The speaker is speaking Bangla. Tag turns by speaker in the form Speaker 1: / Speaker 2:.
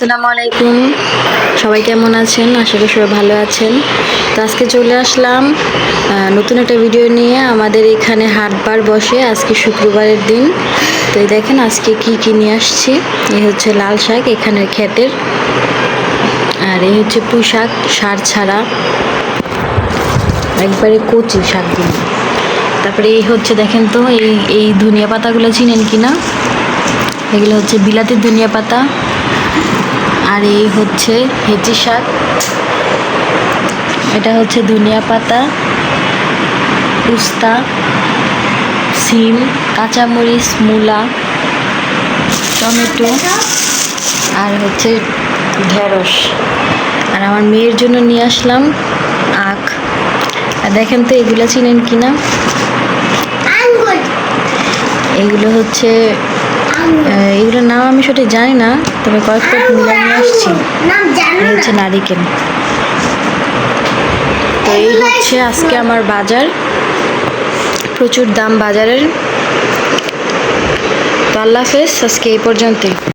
Speaker 1: আসসালামু আলাইকুম। সবাই কেমন আছেন? আশা করি সবাই ভালো আছেন। তো আজকে চলে আসলাম নতুন একটা ভিডিও নিয়ে। আমাদের এখানে হাটবার বসে আজকে শুক্রবারের দিন। তো এই দেখেন আজকে কি কি নিয়ে আসছি? এই হচ্ছে লাল শাক এখানের ক্ষেতের। আর এই হচ্ছে পুঁই শাক, সার ছাড়া। একবারে কচি শাকগুলো তারপরে এই হচ্ছে দেখেন তো, এই এই ধনিয়া পাতাগুলো চিনেন কি না এগুলো হচ্ছে বিলাতি ধনিয়া পাতা। আর এই হচ্ছে হেঁচি শাক। এটা হচ্ছে ধনিয়া পাতা উস্তা সিম কাঁচামরিচ মূলা টমেটো আর হচ্ছে ঢেঁড়স। আর আমার মেয়ের জন্য নিয়ে আসলাম আখ। আর দেখেন তো এগুলো চিনেন কি না
Speaker 2: আঙ্গুর।
Speaker 1: এগুলো হচ্ছে এগুলোর নাম আমি সঠিক জানি না তবে কয়েকটা মিলাই নিয়ে আসছি। হচ্ছে নারিকেল। তো এই হচ্ছে আজকে আমার বাজার। প্রচুর দাম বাজারের। তো আল্লাহ হাফেজ আজকে এই পর্যন্তই।